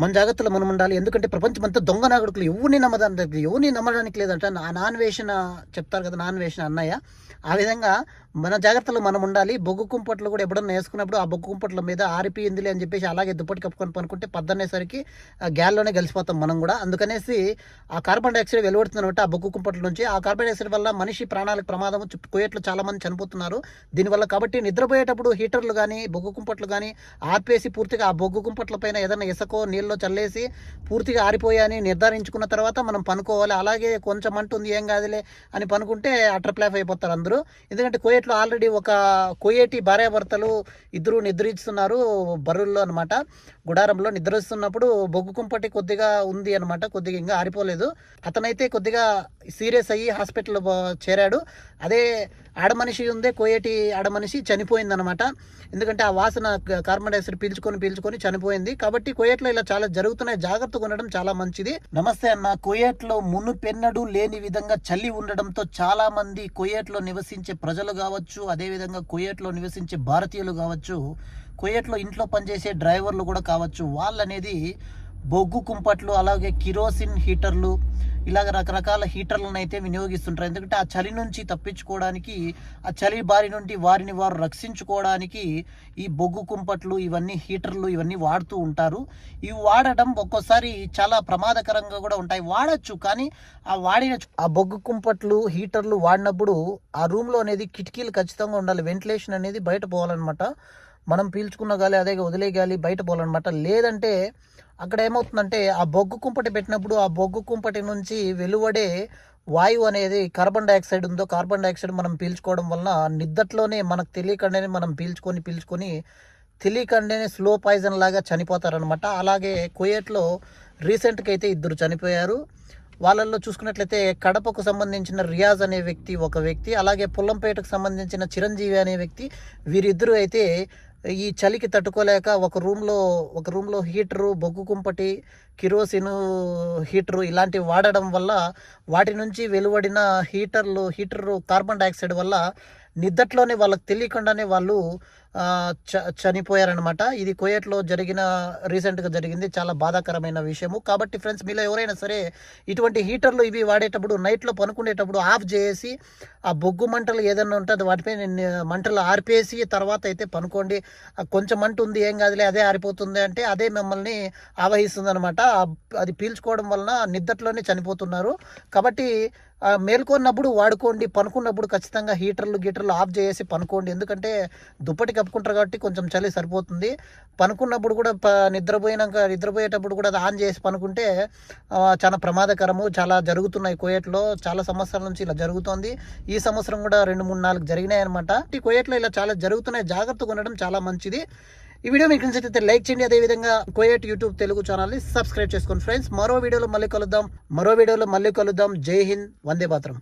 మన జాగ్రత్తలో మనం ఉండాలి. ఎందుకంటే ప్రపంచం అంతా దొంగ నాగడుకులు ఎవరిని నమ్మడానికి ఎవరిని నమ్మడానికి లేదంట నా నాన్ వేషణ చెప్తారు కదా నాన్ వేషణ అన్నయ్య. ఆ విధంగా మన జాగ్రత్తలో మనం ఉండాలి. బొగ్గు కుంపట్లు కూడా ఎప్పుడన్నా వేసుకున్నప్పుడు ఆ బొగ్గు కుంపట్ల మీద ఆరిపోయిందిలే అని చెప్పేసి అలాగే దుప్పటి కప్పుకొని పనుకుంటే పద్దనేసరికి గ్యాల్లోనే కలిసిపోతాం మనం కూడా. అందుకనేసి ఆ కార్బన్ డైఆక్సైడ్ వెలువడుతుందన్నమాట ఆ బొగ్గు కుంపట్ల నుంచి. ఆ కార్బన్ డైఆక్సైడ్ వల్ల మనిషి ప్రాణాలకు ప్రమాదం కోయట్లు చాలామంది చనిపోతున్నారు. దీనివల్ల కాబట్టి నిద్రపోయేటప్పుడు హీటర్లు కానీ బొగ్గు కుంపట్లు కానీ ఆర్పేసి పూర్తిగా ఆ బొగ్గు కుంపట్ల పైన ఏదైనా ఇసకో నీళ్ళల్లో చల్లేసి పూర్తిగా ఆరిపోయాయని నిర్ధారించుకున్న తర్వాత మనం పనుకోవాలి. అలాగే కొంచెం అంటుంది ఏం కాదులే అని పనుకుంటే అట్రప్లాఫ్ అయిపోతారు అందరూ. ఎందుకంటే కోయేట్లో ఆల్రెడీ ఒక కోయేటి భార్యాభర్తలు ఇద్దరు నిద్రిస్తున్నారు బరుల్లో అనమాట గుడారంలో నిద్రిస్తున్నప్పుడు బొగ్గు కుంపటి కొద్దిగా ఉంది అనమాట కొద్దిగా ఇంకా ఆరిపోలేదు. అతనైతే కొద్దిగా సీరియస్ అయ్యి హాస్పిటల్లో చేరాడు. అదే ఆడమనిషి ఉందే కోయేటి ఆడమనిషి చనిపోయిందనమాట ఎందుకంటే ఆ వాసన కార్బన్ డైఆక్సైడ్ పీల్చుకొని పీల్చుకొని చనిపోయింది. కాబట్టి కోయేట్లో ఇలా చాలా జరుగుతున్నాయి. జాగ్రత్తగా ఉండడం చాలా మంచిది. నమస్తే అన్న. కోయేట్లో మునుపెన్నడు లేని విధంగా చలి ఉండడంతో చాలా మంది కోయేట్లో నివసించే ప్రజలు కావచ్చు అదేవిధంగా కోయేట్లో నివసించే భారతీయులు కావచ్చు కుయేట్లో ఇంట్లో పనిచేసే డ్రైవర్లు కూడా కావచ్చు వాళ్ళనేది బొగ్గు కుంపట్లు అలాగే కిరోసిన్ హీటర్లు ఇలాగ రకరకాల హీటర్లను అయితే వినియోగిస్తుంటారు. ఎందుకంటే ఆ చలి నుంచి తప్పించుకోవడానికి ఆ చలి బారి నుండి వారిని వారు రక్షించుకోవడానికి ఈ బొగ్గు కుంపట్లు ఇవన్నీ హీటర్లు ఇవన్నీ వాడుతూ ఉంటారు. ఇవి వాడటం ఒక్కోసారి చాలా ప్రమాదకరంగా కూడా ఉంటాయి. వాడచ్చు కానీ ఆ వాడిన ఆ బొగ్గు కుంపట్లు హీటర్లు వాడినప్పుడు ఆ రూమ్లో అనేది కిటికీలు ఖచ్చితంగా ఉండాలి. వెంటిలేషన్ అనేది బయట పోవాలన్నమాట. మనం పీల్చుకున్న గాలి అదే వదిలే గాలి బయట పోవాలన్నమాట. లేదంటే అక్కడ ఏమవుతుందంటే ఆ బొగ్గు కుంపటి పెట్టినప్పుడు ఆ బొగ్గు కుంపటి నుంచి వెలువడే వాయువు అనేది కార్బన్ డైఆక్సైడ్ ఉందో కార్బన్ డైఆక్సైడ్ మనం పీల్చుకోవడం వలన నిద్దట్లోనే మనకు తెలియకుండానే మనం పీల్చుకొని పీల్చుకొని తెలియకుండానే స్లో పాయిజన్ లాగా చనిపోతారనమాట అలాగే కుయేట్లో రీసెంట్గా అయితే ఇద్దరు చనిపోయారు. వాళ్ళల్లో చూసుకున్నట్లయితే కడపకు సంబంధించిన రియాజ్ అనే వ్యక్తి ఒక వ్యక్తి అలాగే పుల్లంపేటకు సంబంధించిన చిరంజీవి అనే వ్యక్తి వీరిద్దరూ అయితే ఈ చలికి తట్టుకోలేక ఒక రూమ్లో ఒక రూమ్లో హీటరు బొగ్గు కుంపటి కిరోసిన్ హీటరు ఇలాంటివి వాడడం వల్ల వాటి నుంచి వెలువడిన హీటర్లు హీటరు కార్బన్ డైఆక్సైడ్ వల్ల నిద్దట్లోనే వాళ్ళకి తెలియకుండానే వాళ్ళు చ చనిపోయారనమాట ఇది కోయట్లో జరిగిన రీసెంట్గా జరిగింది. చాలా బాధాకరమైన విషయము. కాబట్టి ఫ్రెండ్స్ మీలో ఎవరైనా సరే ఇటువంటి హీటర్లు ఇవి వాడేటప్పుడు నైట్లో పనుకునేటప్పుడు ఆఫ్ చేసి ఆ బొగ్గు మంటలు ఏదైనా ఉంటుంది వాటిపై మంటలు ఆర్పేసి తర్వాత అయితే పనుకోండి. కొంచెం మంట ఉంది ఏం కాదులే అదే ఆరిపోతుంది అంటే అదే మిమ్మల్ని ఆవహిస్తుంది అనమాట అది పీల్చుకోవడం వలన నిద్దట్లోనే చనిపోతున్నారు. కాబట్టి మేల్కొన్నప్పుడు వాడుకోండి పనుకున్నప్పుడు ఖచ్చితంగా హీటర్లు గీటర్లు ఆఫ్ చేసి పనుకోండి. ఎందుకంటే దుప్పటి కప్పుకుంటారు కాబట్టి కొంచెం చలి సరిపోతుంది. పనుకున్నప్పుడు కూడా ప నిద్రపోయినాక నిద్రపోయేటప్పుడు కూడా అది ఆన్ చేసి పనుకుంటే చాలా ప్రమాదకరము చాలా జరుగుతున్నాయి కోయట్లో. చాలా సంవత్సరాల నుంచి ఇలా జరుగుతోంది. ఈ సంవత్సరం కూడా రెండు మూడు నాలుగు జరిగినాయి అనమాట ఈ కోయట్లో ఇలా చాలా జరుగుతున్నాయి. జాగ్రత్తగా ఉండడం చాలా మంచిది. ఈ వీడియో మీకు నచ్చితే లైక్ చేయండి. అదేవిధంగా కోయట్ యూట్యూబ్ తెలుగు ఛానల్ని సబ్స్క్రైబ్ చేసుకోండి. ఫ్రెండ్స్ మరో వీడియోలో మళ్ళీ కలుద్దాం. మరో వీడియోలో మళ్ళీ కలుద్దాం. జై హింద్ వందే మాత్రం.